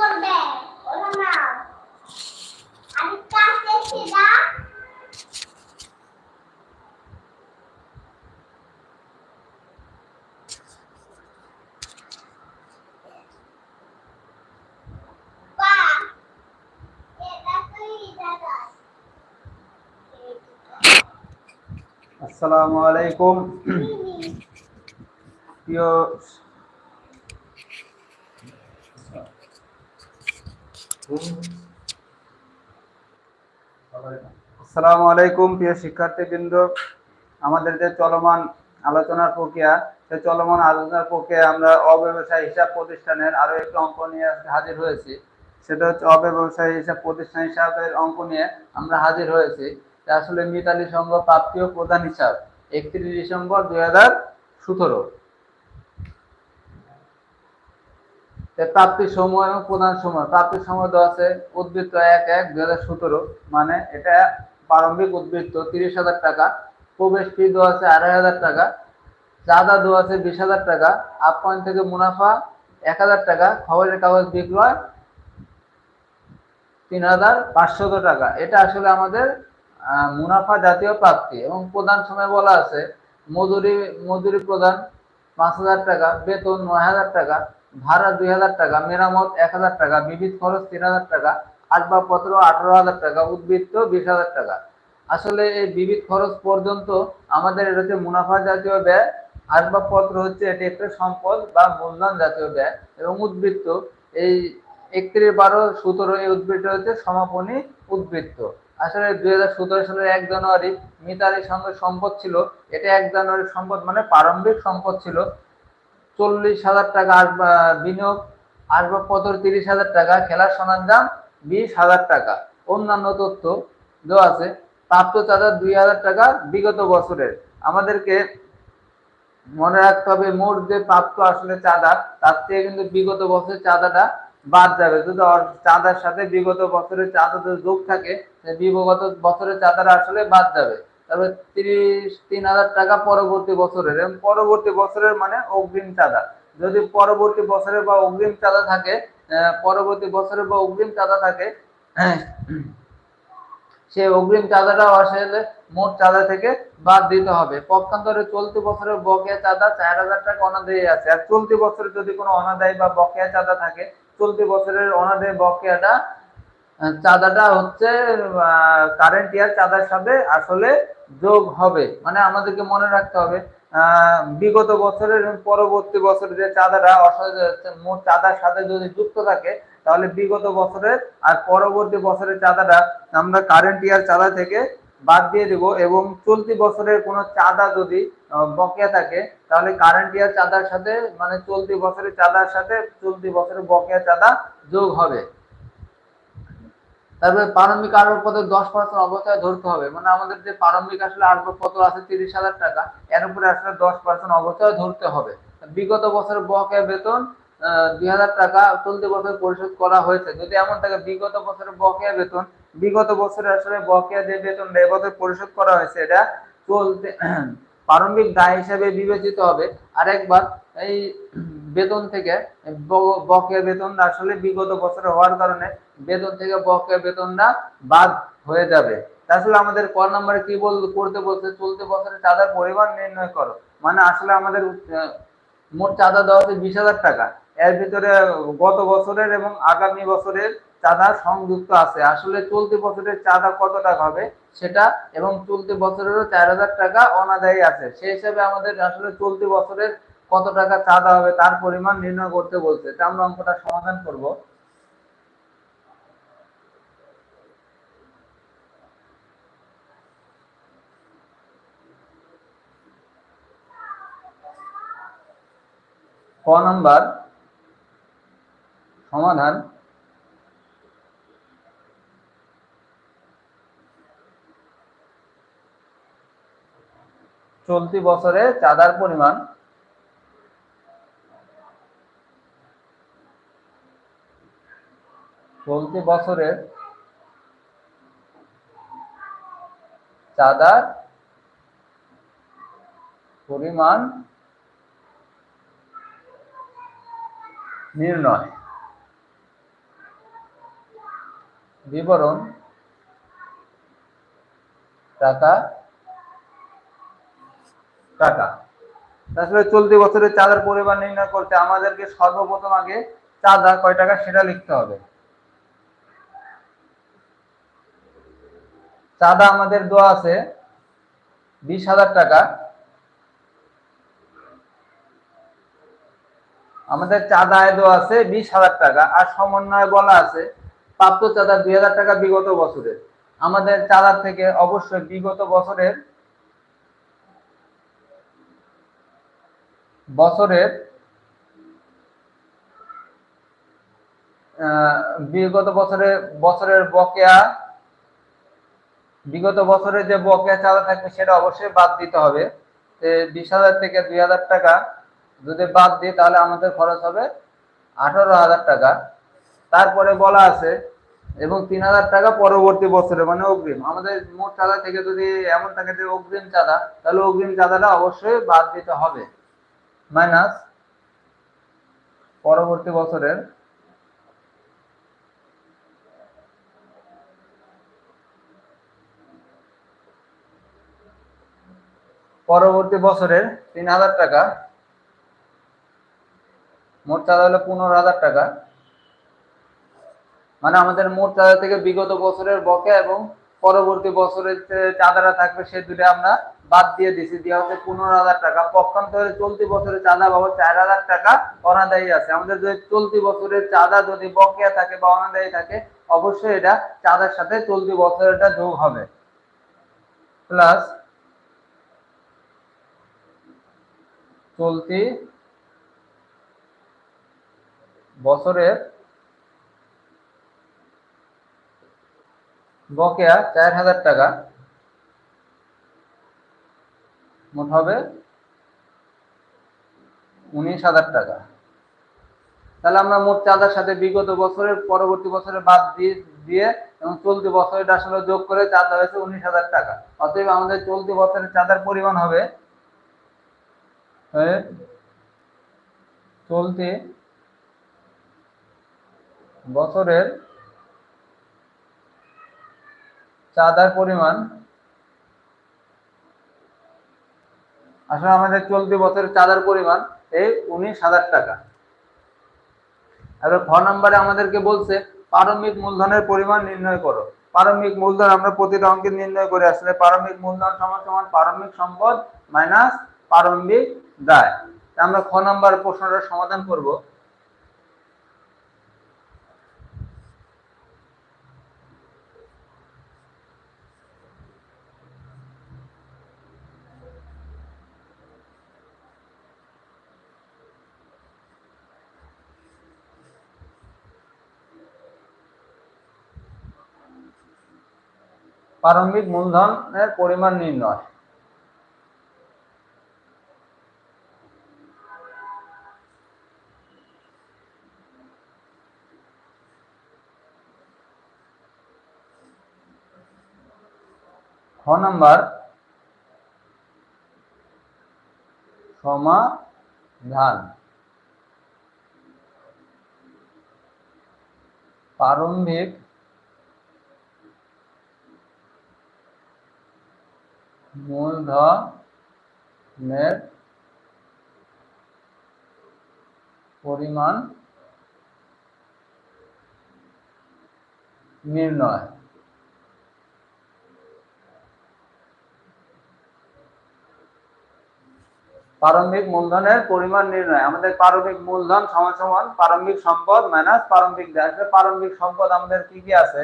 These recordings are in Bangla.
করবে ওরা না আমি কাছে ছিলা বা এটা তুই দাদা আসসালামু আলাইকুম। প্রিয় আসসালামু আলাইকুম, প্রিয় শিক্ষার্থীবৃন্দ। আমাদের যে চলমান আলোচনার প্রক্রিয়া সেই চলমান আলোচনার প্রক্রিয়া আমরা অব্যবসায় হিসাব প্রতিষ্ঠানের আরও একটি অঙ্ক নিয়ে হাজির হয়েছি। সেটা হচ্ছে অব্যবসায়ী হিসাব প্রতিষ্ঠান হিসাবের অঙ্ক নিয়ে আমরা হাজির হয়েছি। তা আসলে মিতালি সংঘ প্রাপ্তি ও প্রধান হিসাব, একত্রিশ ডিসেম্বর দুই হাজার সতেরো। প্রাপ্তির সময় এবং প্রধান সময়, প্রাপ্তির সময় দেওয়া আছে উদ্বৃত্ত এক এক দুই হাজার সতেরো মানে এটা প্রারম্ভিক উদ্বৃত্ত তিরিশ হাজার টাকা, প্রবেশ ফি দেওয়া আছে আড়াই হাজার টাকা, চাঁদা দেওয়া আছে বিশ হাজার টাকা আপ্যায়ন থেকে মুনাফা এক হাজার টাকা, খবরের কাগজ বিক্রয় তিন হাজার পাঁচশত টাকা। এটা আসলে আমাদের মুনাফা জাতীয় প্রাপ্তি এবং প্রধান সময় বলা আছে, মজুরি মজুরি প্রদান পাঁচ হাজার টাকা, বেতন নয় হাজার টাকা, ভাড়া দুই হাজার টাকা, মেরামত এক হাজার টাকা, বিবিধ খরচ তিন হাজার টাকা আসবাবপত্র আঠারো হাজার টাকা, উদ্বৃত্ত বিশ হাজার টাকা। আসলে এই বিবিধ খরচ পর্যন্ত আমাদের এটা হচ্ছে মুনাফা জাতীয় ব্যয় আসবাবপত্র হচ্ছে এটি একটা সম্পদ বা মূলধন জাতীয় ব্যয় এবং উদ্বৃত্ত। এই একত্রিশ বারো সতেরো এই উদ্বৃত্ত হচ্ছে সমাপনী উদ্বৃত্ত। আসলে দুই হাজার সতেরো সালের এক জানুয়ারি মিতালির সঙ্গে সম্পদ ছিল, এটা এক জানুয়ারি সম্পদ মানে প্রারম্ভিক সম্পদ ছিল। চল্লিশ হাজার টাকা বিনিয়োগ, আসবাবপত্র তিরিশ হাজার টাকা, খেলার সরঞ্জাম বিশ হাজার টাকা। অন্যান্য তথ্য দেওয়া আছে, প্রাপ্ত চাঁদা দুই হাজার টাকা বিগত বছরের। আমাদেরকে মনে রাখতে হবে, মোট যে প্রাপ্ত আসলে চাঁদা, তার থেকে কিন্তু বিগত বছরের চাঁদাটা বাদ যাবে। যদি চাঁদার সাথে বিগত বছরের চাঁদা যদি যোগ থাকে বিগত বছরের চাঁদাটা আসলে বাদ যাবে। তারপরে তিরিশ, তিন হাজার টাকা পরবর্তী বছরের। এবং পরবর্তী বছরের মানে অগ্রিম চাঁদা। যদি পরবর্তী বছরের বা অগ্রিম চাঁদা থাকে পরবর্তী বছরে বা অগ্রিম চাঁদা থাকে হ্যাঁ, সেই অগ্রিম চাঁদাটাও আসলে মোট চাঁদা থেকে বাদ দিতে হবে। পক্ষান্তরে চলতি বছরের বকেয়া চাঁদা চার হাজার টাকা অনাদায়ী আছে। আর চলতি বছরে যদি কোনো অনাদায়ী বা বকেয়া চাঁদা থাকে চলতি বছরের অনাদায়ী বকেয়াটা চাঁদাটা হচ্ছে কারেন্ট ইয়ার চাঁদার সাথে আসলে যোগ হবে। মানে আমাদেরকে মনে রাখতে হবে বিগত বছরের পরবর্তী বছরের যে চাঁদাটা মোট চাঁদার সাথে যদি যুক্ত থাকে, তাহলে বিগত বছরের আর পরবর্তী বছরের চাঁদাটা আমরা কারেন্ট ইয়ার চাঁদা থেকে বাদ দিয়ে দিব এবং চলতি বছরের কোনো চাঁদা যদি বকেয়া থাকে, তাহলে কারেন্ট ইয়ার চাঁদার সাথে মানে চলতি বছরের চাঁদার সাথে চলতি বছরের বকেয়া চাঁদা যোগ হবে। তারপরে প্রারম্ভিক আসবাবপত্র দশ পার্সেন্ট অবস্থায় ধরতে হবে। মানে আমাদের যে প্রারম্ভিক আসলে আসবাবপত্র আছে তিরিশ হাজার টাকা, এর উপরে আসলে দশ পার্সেন্ট অবস্থায় ধরতে হবে। বিগত বছরের বকেয়া বেতন দুই হাজার টাকা চলতি বছর পরিশোধ করা হয়েছে। যদি এমন থাকে, বিগত বছরের বকেয়া বেতন, বিগত বছরে আসলে বকেয়া যে বেতন এবছর পরিশোধ করা হয়েছে, এটা চলতে প্রারম্ভিক দায় হিসেবে বিবেচিত হবে। আরেকবার এই বেতন থেকে বকেয়া বেতন আসলে বিগত বছরে হওয়ার কারণে বেতন থেকে বকেয়া বেতনটা বাদ হয়ে যাবে। আসলে আমাদের ক নম্বরে কি বল, করতে বলছে, চলতি বছরে চাঁদার পরিমাণ নির্ণয় করো। মানে আসলে আমাদের মোট চাঁদা দেওয়া হচ্ছে বিশ হাজার টাকা। এর ভিতরে গত বছরের এবং আগামী বছরের চাঁদা সংযুক্ত আছে। আসলে চলতি বছরের চাঁদা কত টাকা হবে সেটা এবং চলতি বছরেরও চার হাজার টাকা অনাদায়ী আছে। সেই হিসাবে আমাদের আসলে চলতি বছরের কত টাকা চাঁদা হবে, তার পরিমাণ নির্ণয় করতে বলছে। তা আমরা অঙ্কটা সমাধান করব। ক নাম্বার সমাধান। চলতি বছরে চাঁদার পরিমাণ চলতি বছরের চাঁদার পরিমাণ নির্ণয়। বিবরণ টাকা টাকা। তাহলে চলতি বছরের চাঁদার পরিমাণ নির্ণয় করতে আমাদেরকে সর্বপ্রথম আগে চাঁদা কয় টাকা সেটা লিখতে হবে। চাঁদা আমাদের দেওয়া আছে বিশ হাজার টাকা। আমাদের চাঁদা আয় দেওয়া আছে বিশ হাজার টাকা আর সমন্বয় বলা আছে প্রাপ্ত চাঁদা দুই হাজার টাকা বিগত বছরের। আমাদের চাঁদার থেকে অবশ্যই বিগত বছরের বছরের বিগত বছরের বছরের বকেয়া বিগত বছরে যে বকেয়া চাঁদা থাকবে সেটা অবশ্যই বাদ দিতে হবে। বিশ হাজার থেকে দুই হাজার টাকা যদি বাদ দিই, তাহলে আমাদের খরচ হবে আঠারো হাজার টাকা। তারপরে বলা আছে, এবং তিন হাজার টাকা পরবর্তী বছরে মানে অগ্রিম। আমাদের মোট চাঁদা থেকে যদি এমন থাকে যে অগ্রিম চাঁদা, তাহলে অগ্রিম চাঁদাটা অবশ্যই বাদ দিতে হবে। মাইনাস পরবর্তী বছরের পরবর্তী বছরের তিন হাজার টাকা, মোট চাঁদা হলো পনেরো হাজার টাকা। মানে আমাদের মোট চাঁদা থেকে বিগত বছরের বকেয়া এবং পরবর্তী বছরের চাঁদাটা থাকবে সে দুটো আমরা বাদ দিয়ে দিছি। দেওয়া হচ্ছে পনেরো হাজার টাকা। পক্ষান্তরে চলতি বছরের চাঁদা বাবদ চার হাজার টাকা অনাদায়ী আছে। আমাদের যদি চলতি বছরের চাঁদা যদি বকেয়া থাকে বা অনাদায়ী থাকে, অবশ্যই এটা চাঁদার সাথে চলতি বছরেরটা যোগ হবে। প্লাস চলতি বছরের বকেয়া চার হাজার টাকা মোট হবে উনিশ হাজার টাকা। তাহলে আমরা মোট চাঁদার সাথে বিগত বছরের, পরবর্তী বছরে বাদ দিয়ে দিয়ে এবং চলতি বছরের আসলে যোগ করে চাঁদা হয়েছে উনিশ হাজার টাকা। অতএব আমাদের চলতি বছরের চাঁদার পরিমাণ হবে হয়ে? চলতি বছরের চাঁদার পরিমাণ, আসলে আমাদের চলতি বছরের চাঁদার পরিমাণ এই উনিশ হাজার টাকা। এবার খ নম্বরে আমাদেরকে বলছে, প্রারম্ভিক মূলধনের পরিমাণ নির্ণয় করো। প্রারম্ভিক মূলধন আমরা প্রতিটা অঙ্কে নির্ণয় করে, আসলে প্রারম্ভিক মূলধন সমান সমান প্রারম্ভিক সম্পদ মাইনাস প্রারম্ভিক দায়। আমরা খ নম্বর প্রশ্নটার সমাধান করব। প্রারম্ভিক মূলধনের পরিমাণ নির্ণয়। নাম্বার সমাধান। প্রারম্ভিক মূলধনের পরিমাণ নির্ণয়। প্রারম্ভিক মূলধনের পরিমাণ নির্ণয়। আমাদের প্রারম্ভিক মূলধন সমান সমান প্রারম্ভিক সম্পদ মাইনাস প্রারম্ভিক আসলে প্রারম্ভিক সম্পদ আমাদের কি কি আছে?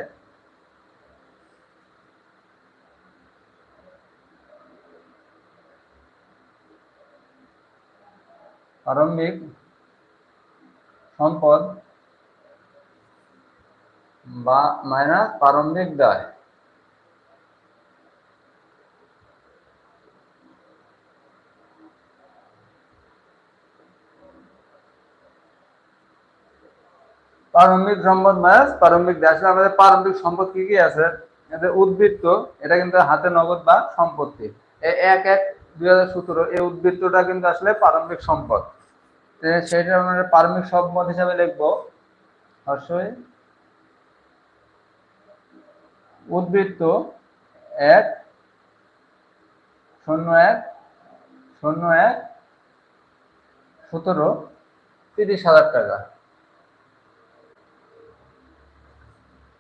প্রারম্ভিক সম্পদ বা মাইনাস প্রারম্ভিক দায়। প্রারম্ভিক সম্পদ মাইনাস প্রারম্ভিক দায় আমাদের প্রারম্ভিক সম্পদ কি কি আছে? এদের উদ্বৃত্ত, এটা কিন্তু হাতে নগদ বা সম্পত্তি। এক এক দুই হাজার সতেরো, এই উদ্বৃত্তটা কিন্তু আসলে প্রারম্ভিক সম্পদ। সেটা আমরা প্রারম্ভিক সম্পদ হিসাবে লিখব। অবশ্যই উদ্বৃত্ত এক, শূন্য এক শূন্য এক, সতেরো, তিরিশ হাজার টাকা।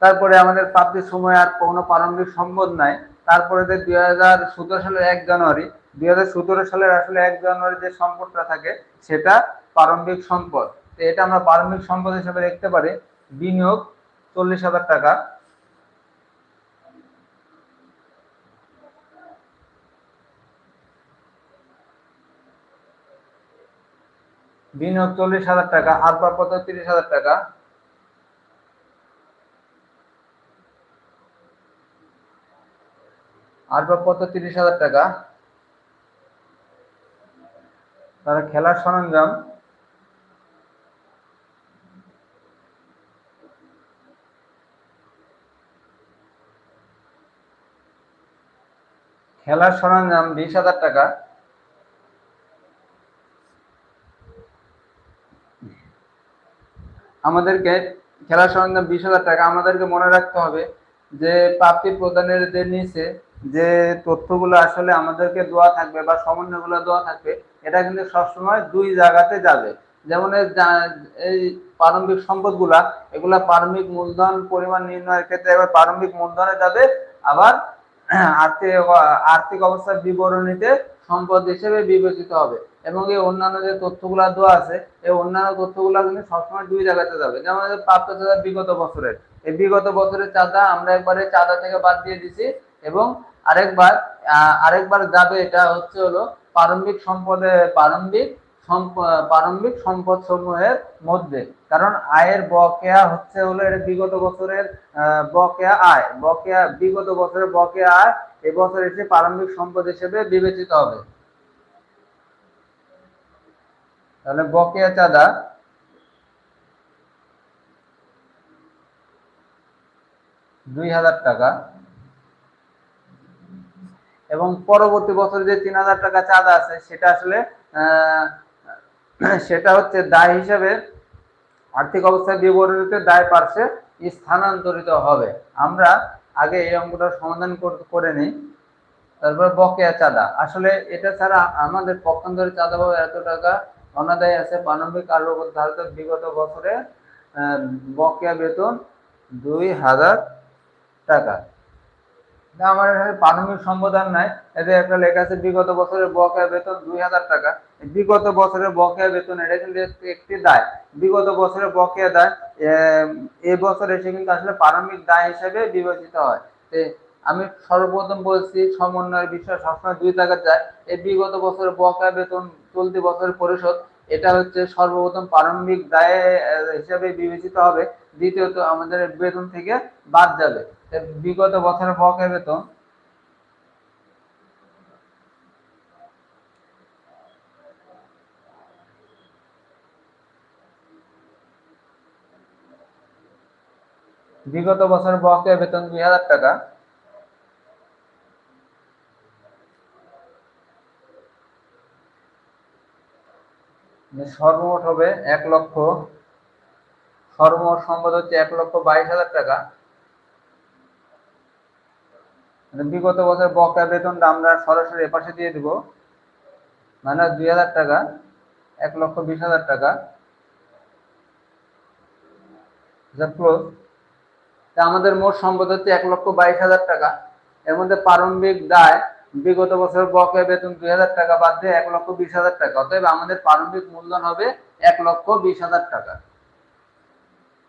তারপরে আমাদের প্রাপ্তির সময় আর কোনো প্রারম্ভিক সম্পদ নাই। তারপরে যে দুই হাজার সতেরো সালের এক জানুয়ারি, দুই হাজার সতেরো সালের আসলে এক জানুয়ারি যে সম্পদটা থাকে, সেটা প্রারম্ভিক সম্পদ। তো এটা আমরা প্রারম্ভিক সম্পদ হিসেবে দেখতে পারি, বিনিয়োগ চল্লিশ হাজার টাকা। বিনিয়োগ চল্লিশ হাজার টাকা আসবাবপত্র তিরিশ হাজার টাকা। আসবাবপত্র তিরিশ হাজার টাকা। তারা খেলার সরঞ্জাম। খেলার সরঞ্জাম বিশ হাজার টাকা। আমাদেরকে খেলার সরঞ্জাম বিশ হাজার টাকা। আমাদেরকে মনে রাখতে হবে যে প্রাপ্তি প্রদানের যে নিচে যে তথ্যগুলো আসলে আমাদেরকে দেওয়া থাকবে বা সমন্বয়গুলো দেওয়া থাকবে, এটা কিন্তু সবসময় দুই জায়গাতে যাবে। যেমন এই প্রারম্ভিক সম্পদগুলা, এগুলা প্রারম্ভিক মূলধন পরিমাণ নির্ণয়ের ক্ষেত্রে এবার প্রারম্ভিক মূলধনে যাবে, আবার আর্থিক আর্থিক অবস্থার বিবরণীতে সম্পদ হিসেবে বিবেচিত হবে। এবং এই অন্যান্য যে তথ্যগুলো দেওয়া আছে, এই অন্যান্য তথ্যগুলো কিন্তু সবসময় দুই জায়গাতে যাবে। যেমন প্রাপ্ত চাঁদা বিগত বছরের। এই বিগত বছরের চাঁদা আমরা একবারে চাঁদা থেকে বাদ দিয়ে দিছি। এবং আরেকবার আরেকবার যাবে এটা হচ্ছে হলো প্রারম্ভিক সম্পদে, প্রারম্ভিক প্রারম্ভিক সম্পদ সমূহের মধ্যে। কারণ আয়ের বকেয়া হচ্ছে হলো এটা বিগত বছরের বকেয়া আয়। বকেয়া, বিগত বছরের বকেয়া আয় এবছর এসে প্রারম্ভিক সম্পদ হিসেবে বিবেচিত হবে। তাহলে বকেয়া চাঁদা দুই হাজার টাকা। এবং পরবর্তী বছরে যে তিন হাজার টাকা চাঁদা আছে, সেটা আসলে সেটা হচ্ছে দায় হিসাবে আর্থিক অবস্থায় বিবরণীতে দায় পার্শ্বে স্থানান্তরিত হবে। আমরা আগে এই অঙ্কটার সমাধান করে নিই। তারপর বকেয়া চাঁদা। আসলে এটা ছাড়া আমাদের পক্ষান্তরে চাঁদা পাবো এত টাকা অনাদায় আছে। প্রারম্ভিক কার্যকর ধারিত বিগত বছরে বকেয়া বেতন দুই হাজার টাকা। না, আমার প্রাথমিক সম্বোধন নাই। এতে একটা লেখা আছে বিগত বছরের বকেয়া বেতন দুই হাজার টাকা। বিগত বছরের বকেয়া বেতন এটা কিন্তু একটি- দায়। বিগত বছরের বকেয়া দায় এই বছর এসে কিন্তু আসলে প্রারম্ভিক দায় হিসেবে বিবেচিত হয়। আমি সর্বপ্রথম বলছি সমন্বয়ের বিষয় সবসময় দুই জায়গায় যায়। এই বিগত বছরের বকেয়া বেতন চলতি বছরের পরিশোধ এটা হচ্ছে সর্বপ্রথম প্রারম্ভিক দায় হিসেবে বিবেচিত হবে। দ্বিতীয়ত আমাদের বেতন থেকে বাদ যাবে। বিগত বছরের বকেয়া বেতন। বিগত বছরের বকেয়া বেতন দুই হাজার টাকা। সর্বমোট হবে এক লক্ষ। সর্বমোট সম্পদ হচ্ছে এক লক্ষ বাইশ হাজার টাকা মানে বিগত বছর বকেয়া বেতনটা আমরা সরাসরি এপাশে দিয়ে দিব। মাইনাস দুই হাজার টাকা, এক লক্ষ বিশ হাজার টাকা। তা আমাদের মোট সম্পদ হচ্ছে এক লক্ষ বাইশ হাজার টাকা। এর মধ্যে প্রারম্ভিক দায় বিগত বছর বকেয়া বেতন দুই হাজার টাকা বাদ দিয়ে এক লক্ষ বিশ হাজার টাকা। অতএব আমাদের প্রারম্ভিক মূলধন হবে এক লক্ষ বিশ হাজার টাকা।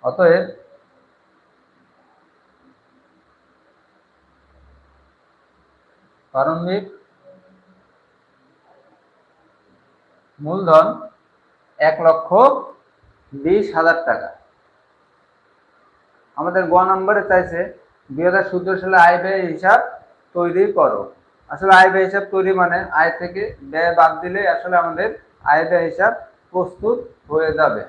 অতএব প্রারম্ভিক মূলধন এক লক্ষ বিশ হাজার টাকা। আমাদের গ নম্বরে চাইছে, দুই হাজার সতেরো সালে আয় ব্যয় হিসাব তৈরি করো। আসলে আয় ব্যয় হিসাব তৈরি মানে আয় থেকে ব্যয় বাদ দিলে আসলে আমাদের আয় ব্যয় হিসাব প্রস্তুত হয়ে যাবে।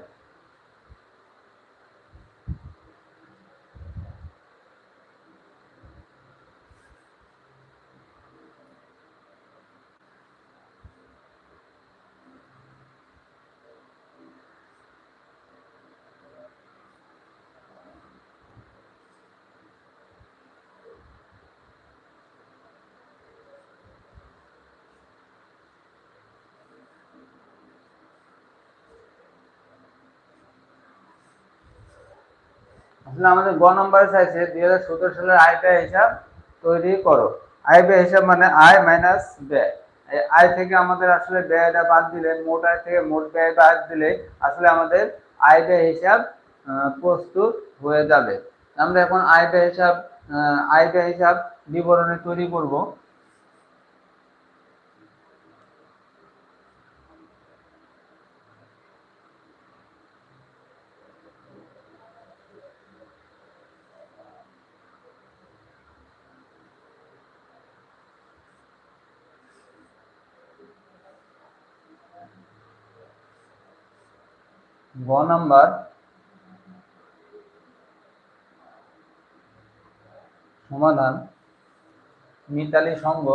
আমাদের গ নম্বরে চাইছে, দুই হাজার সতেরো সালের আয় ব্যয় হিসাব তৈরি করো। আয় ব্যয় হিসাব মানে আয় মাইনাস ব্যয়। আয় থেকে আমাদের আসলে ব্যয়টা বাদ দিলে, মোট আয় থেকে মোট ব্যয় বাদ দিলে আসলে আমাদের আয় ব্যয় হিসাব প্রস্তুত হয়ে যাবে। আমরা এখন আয় ব্যয় হিসাব আয় ব্যয় হিসাব বিবরণে তৈরি করব। গ নাম্বার। সমাধান। মিতালি সংঘ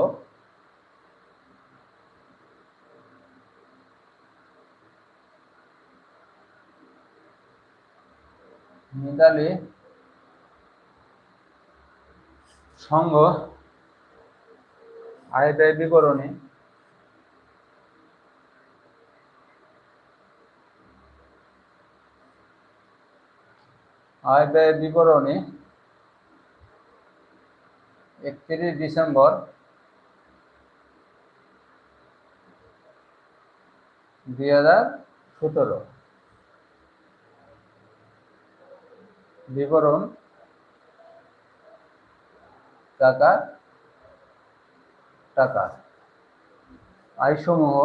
মিতালি সংঘ আয় ব্যয় বিবরণী। আয় ব্যয় বিবরণী একত্রিশ ডিসেম্বর দুই হাজার সতেরো। বিবরণ টাকা টাকা। আয়সমূহ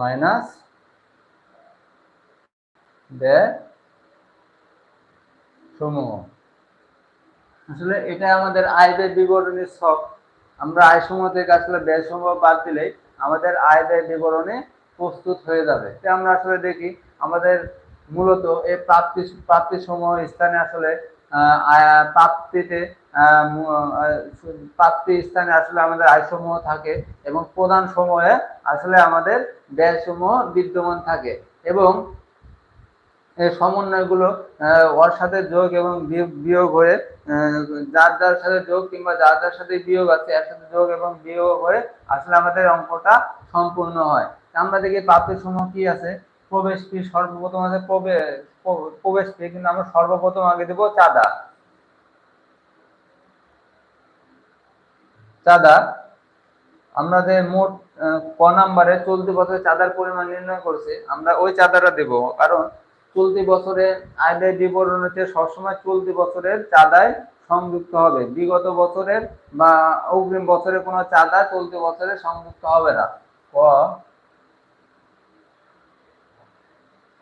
মাইনাস ব্যয় সমূহ। আসলে এটা আমাদের আয়, ব্যয়, বিবরণীর ছক। আমরা আয় সমূহ থেকে আসলে ব্যয় সমূহ বাদ দিলেই আমাদের আয়, ব্যয়, বিবরণী প্রস্তুত হয়ে যাবে। এটা আমরা আসলে দেখি, আমাদের মূলত এই প্রাপ্তি প্রাপ্তি সমূহ স্থানে আসলে প্রাপ্তিতে প্রাপ্তি স্থানে আসলে আমাদের আয় সমূহ থাকে এবং প্রধান সময়ে আসলে আমাদের ব্যয় সমূহ বিদ্যমান থাকে এবং এই সমন্বয়গুলো ওর সাথে যোগ এবং বিয়োগ- হয়ে যার যার সাথে যোগ কিংবা যার যার সাথে বিয়োগ আছে, এর সাথে যোগ এবং বিয়োগ হয়ে আসলে আমাদের অঙ্কটা সম্পূর্ণ হয়। আমরা দেখি প্রাপ্তির সমূহ কি আছে? প্রবেশ ফি সর্বপ্রথম আছে প্রবেশ প্রবেশ ফি কিন্তু আমরা সর্বপ্রথম আগে দেবো চাঁদা। চাঁদা, আমাদের মোট ক নাম্বারে চলতি বছরে চাঁদার পরিমাণ নির্ণয় করছে। আমরা ওই চাঁদাটা দেব, কারণ চলতি বছরে আয় ব্যয় বিবরণীতে সবসময় চলতি বছরের চাঁদায় সংযুক্ত হবে। বিগত বছরের বা অগ্রিম বছরের কোনো চাঁদা চলতি বছরে সংযুক্ত হবে না। ক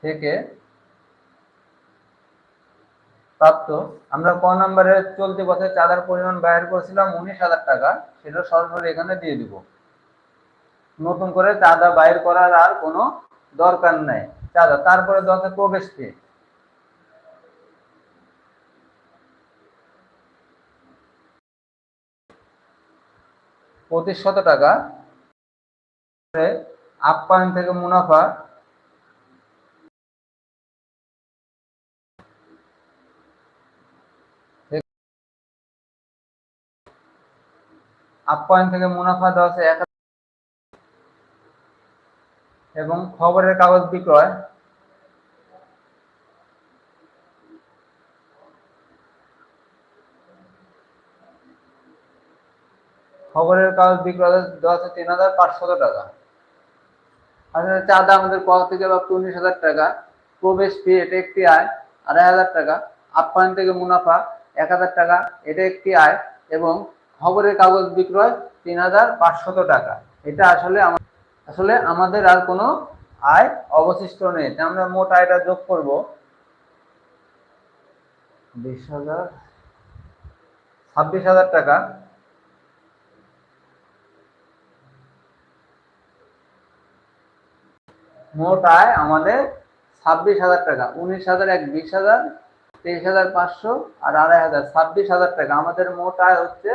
থেকে প্রাপ্ত। আমরা ক নম্বরে চলতি বছর চাঁদার পরিমাণ বাইর করেছিলাম উনিশ হাজার টাকা, সেটা সরাসরি এখানে দিয়ে দিব। নতুন করে চাঁদা বাইর করার আর কোনো দরকার নাই। চাঁদা, তারপরে দরকার প্রবেশ ফি পঁচিশ শত টাকা আপ্যায়ন থেকে মুনাফা আপ্যায়ন থেকে মুনাফা দেওয়া আছে এক এবং খবরের কাগজ বিক্রয়। খবরের কাগজ বিক্রয় দেওয়া আছে তিন হাজার পাঁচশত টাকা। আসলে চাঁদা আমাদের ক থেকে প্রাপ্ত উনিশ হাজার টাকা। প্রবেশ ফি এটা একটি আয়, আড়াই হাজার টাকা। আপ্যায়ন থেকে মুনাফা এক হাজার টাকা, এটা একটি আয়। এবং খবরের কাগজ বিক্রয় তিন হাজার পাঁচশত টাকা। এটা আসলে আসলে আমাদের আর কোনো আয় অবশিষ্ট নেই। আমরা মোট আয়টা যোগ করব। বিশ হাজার, ছাব্বিশ হাজার টাকা। মোট আয় আমাদের ছাব্বিশ হাজার টাকা। উনিশ হাজার, এক বিশ হাজার, তেইশ হাজার পাঁচশো আর আড়াই হাজার, ছাব্বিশ হাজার টাকা। আমাদের মোট আয় হচ্ছে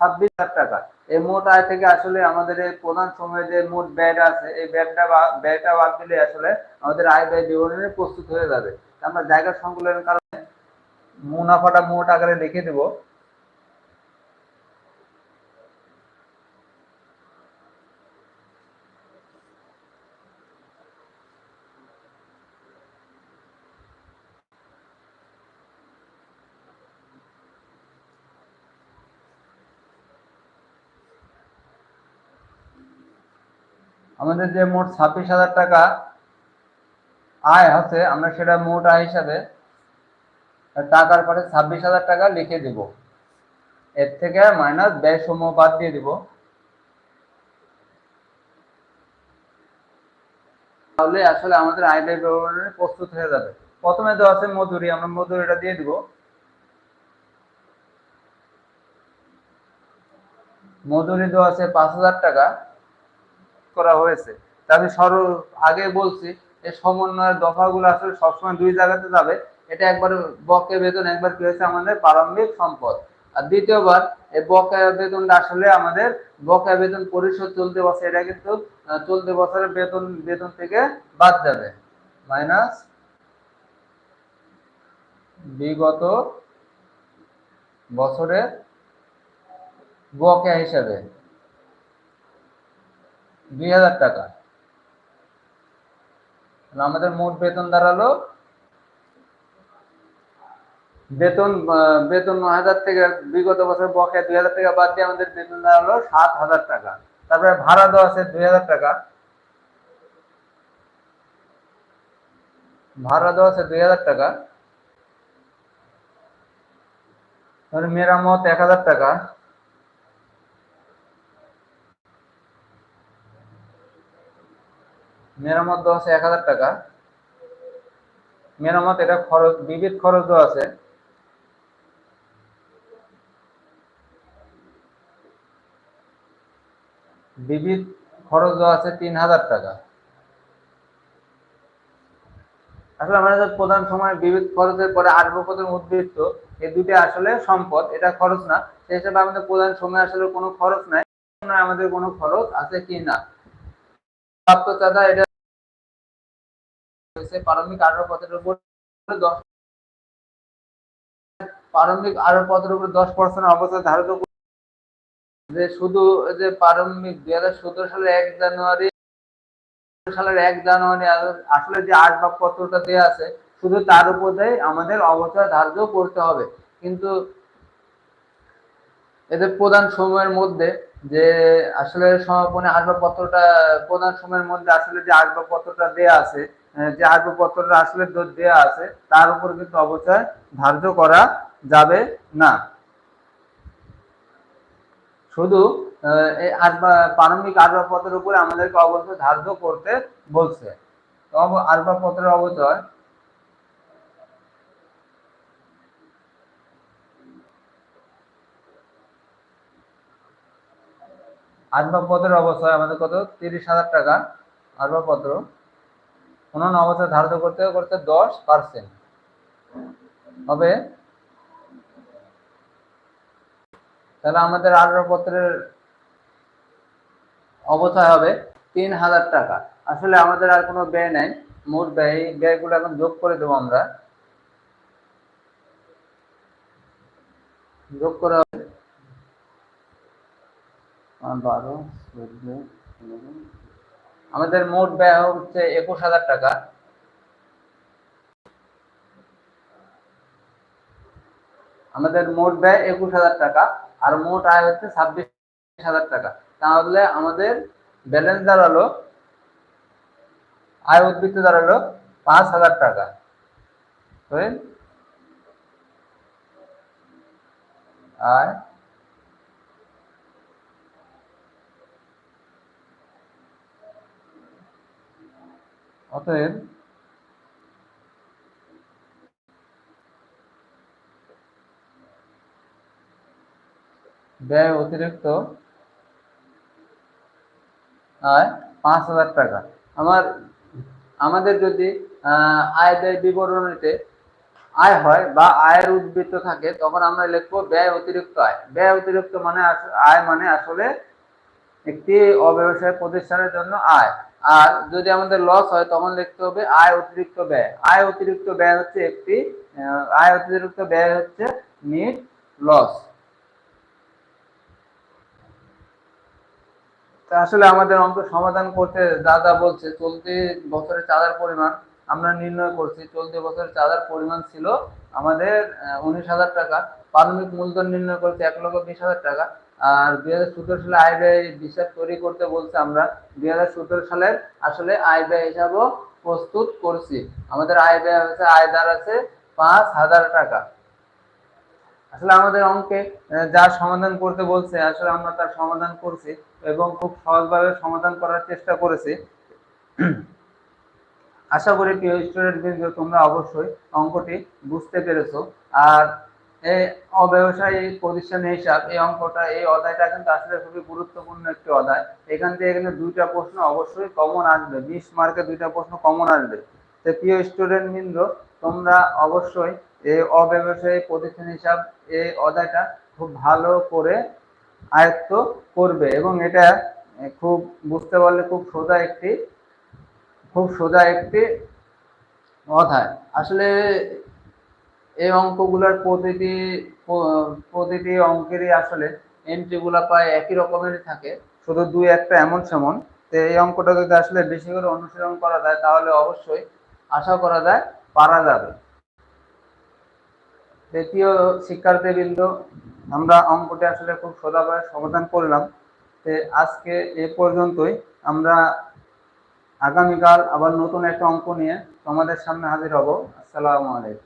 ছাব্বিশ হাজার টাকা। এই মোট আয় থেকে আসলে আমাদের এই প্রধান সময়ে যে মোট ব্যয়টা আছে, এই ব্যয়টা ব্যয়টা বাদ দিলে আসলে আমাদের আয় ব্যয় বিবরণী প্রস্তুত হয়ে যাবে। আমরা জায়গা সংকুলনের কারণে মুনাফাটা মোট আকারে লিখে দেব। আমাদের যে মোট ছাব্বিশ হাজার টাকা আয় আছে আমরা সেটা মোট আয় হিসাবে টাকার পরে ছাব্বিশ হাজার টাকা লিখে দিব। এর থেকে মাইনাস ব্যয় সমূহ বাদ দিয়ে দিব। তাহলে আসলে আমাদের আয় ব্যয় বিবরণী প্রস্তুত হয়ে যাবে। প্রথমে দেওয়া আছে মজুরি আমরা মজুরিটা দিয়ে দিব। মজুরি দেওয়া আছে পাঁচ হাজার টাকা। করা হয়েছে। তা আমি সরল আগে বলছি, এই সমন্বয়ের দফাগুলো আসলে সবসময় দুই জায়গাতে যাবে। এটা একবার বকে বেতন, একবার কি হয়েছে আমাদের প্রারম্ভিক সম্পদ। আর দ্বিতীয়বার, এই বকেয়া বেতনটা আসলে আমাদের বকেয়া বেতন পরিশোধ চলতে বছর, এটা কিন্তু চলতি বছরের বেতন বেতন থেকে বাদ যাবে। মাইনাস বিগত বছরের বকেয়া হিসাবে। দুই হাজার টাকা। আমাদের মোট বেতন দাঁড়াল, বেতন বেতন নয় হাজার থেকে বিগত বছর বকেয়া দুই হাজার টাকা বাদ দিয়ে আমাদের বেতন দাঁড়াল সাত হাজার টাকা। তারপরে ভাড়া দেওয়া আছে দুই হাজার টাকা। ভাড়া দেওয়া আছে দুই হাজার টাকা। মেরামত এক হাজার টাকা। মেরামত দেওয়া আছে এক হাজার টাকা। মেরামত এটা খরচ, বিবিধ খরচ দেওয়া আছে। বিবিধ খরচ দেওয়া আছে তিন হাজার টাকা। আসলে আমাদের প্রধান সময় বিবিধ খরচের পরে আসব প্রধান উদ্বৃত্ত এই দুটি আসলে সম্পদ, এটা খরচ না। সেই হিসাবে আমাদের প্রধান সময় আসলে কোনো খরচ নাই আমাদের কোনো খরচ আছে কি না। প্রাপ্ত চাঁদা, এটা হয়েছে প্রারম্ভিক আরও পথের উপর দশ প্রারম্ভিক আরও পথের উপর দশ পার্সেন্ট অবস্থা ধারিত যে শুধু যে প্রারম্ভিক দুই হাজার সতেরো সালের এক জানুয়ারি সালের এক জানুয়ারি আসলে যে আসবাবপত্রটা দেওয়া আছে, শুধু তার উপরে আমাদের অবচয় ধার্য করতে হবে। কিন্তু এদের প্রধান সময়ের মধ্যে যে আসলে সমাপনী আসবাবপত্রটা প্রধান সময়ের মধ্যে আসলে যে আসবাবপত্রটা দেয়া আছে যে আসবাবপত্রটা আসলে দ- দেয়া আছে, তার উপর কিন্তু অবচয় ধার্য করা যাবে না। শুধু প্রারম্ভিক আসবাবপত্রের উপরে আমাদেরকে অবশ্যই ধার্য করতে বলছে। আসবাবপত্রের অবচয় আসবাবপত্রের অবচয় আমাদের কত? তিরিশ হাজার টাকা আসবাবপত্র। অন্যান্য অবস্থা ধার্য করতে করতে দশ পার্সেন্ট হবে তাহলে আমাদের আসবাবপত্রের অবচয় হবে তিন হাজার টাকা। আসলে আমাদের আর কোনো ব্যয় নাই। মোট ব্যয়, ব্যয়গুলো এখন যোগ করে দেবো আমরা। যোগ করে হবে বারো, চোদ্দ। আমাদের মোট ব্যয় হচ্ছে একুশ হাজার টাকা। আমাদের মোট ব্যয় একুশ হাজার টাকা, আর মোট আয় হচ্ছে ছাব্বিশ হাজার টাকা। তাহলে আমাদের ব্যালেন্স দাঁড়াল, আয় উদ্বৃত্ত দাঁড়াল পাঁচ হাজার টাকা? আয় অতএব ব্যয় অতিরিক্ত আয় পাঁচ হাজার টাকা। আমার, আমাদের যদি আয় ব্যয় বিবরণীতে আয় হয় বা আয়ের উদ্বৃত্ত থাকে, তখন আমরা লিখব ব্যয় অতিরিক্ত আয়। ব্যয় অতিরিক্ত মানে আয় মানে আসলে একটি অব্যবসায় প্রতিষ্ঠানের জন্য আয়। আর যদি আমাদের লস হয়, তখন লিখতে হবে আয় অতিরিক্ত ব্যয়। আয় অতিরিক্ত ব্যয় হচ্ছে একটি আয় অতিরিক্ত ব্যয় হচ্ছে নিট লস আসলে আমাদের অঙ্ক সমাধান করতে যা বলছে, চলতি বছরের চাঁদার পরিমাণ আমরা নির্ণয় করছি। চলতি বছরের চাঁদার পরিমাণ ছিল আমাদের উনিশ হাজার টাকা। প্রাথমিক মূলধন নির্ণয় করছে এক লক্ষ বিশ হাজার টাকা। আর দুই হাজার সতেরো সালে আয় ব্যয় তৈরি করতে বলছে আমরা, দুই হাজার সতেরো সালের আসলে আয় ব্যয় হিসাবও প্রস্তুত করছি। আমাদের আয় ব্যয় হচ্ছে আয় দ্বার আছে পাঁচ হাজার টাকা। আসলে আমাদের অঙ্কে যা সমাধান করতে বলছে, আসলে আমরা তার সমাধান করছি এবং খুব সহজভাবে সমাধান করার চেষ্টা করেছি। আশা করি প্রিয় স্টুডেন্ট তোমরা অবশ্যই অঙ্কটি বুঝতে পেরেছ। আর এই অব্যবসায়ী প্রতিষ্ঠানের হিসাব, এই অঙ্কটা, এই অধ্যায়টা কিন্তু আসলে খুবই গুরুত্বপূর্ণ একটি অধ্যায়। এখান থেকে কিন্তু দুইটা প্রশ্ন অবশ্যই কমন আসবে। বিশ মার্কে দুইটা প্রশ্ন কমন আসবে। তো প্রিয় স্টুডেন্ট বৃন্দ, তোমরা অবশ্যই এই অব্যবসায়ী প্রতিষ্ঠান হিসাব, এই অধ্যায়টা খুব ভালো করে আয়ত্ত করবে এবং এটা খুব বুঝতে পারলে খুব সোজা একটি, খুব সোজা একটি অধ্যায়। আসলে এই অঙ্কগুলোর প্রতিটি প্রতিটি অঙ্কেরই আসলে এন্ট্রিগুলো প্রায় একই রকমেরই থাকে। শুধু দুই একটা এমন সেমন। তো এই অঙ্কটা যদি আসলে বেশি করে অনুশীলন করা যায়, তাহলে অবশ্যই আশা করা যায় পারা যাবে। দ্বিতীয় শিক্ষার্থীবৃন্দ, আমরা অঙ্কটি আসলে খুব সোজাভাবে সমাধান করলাম। তো আজকে এ পর্যন্তই। আমরা আগামীকাল আবার নতুন একটা অঙ্ক নিয়ে তোমাদের সামনে হাজির হব। আসসালামু আলাইকুম।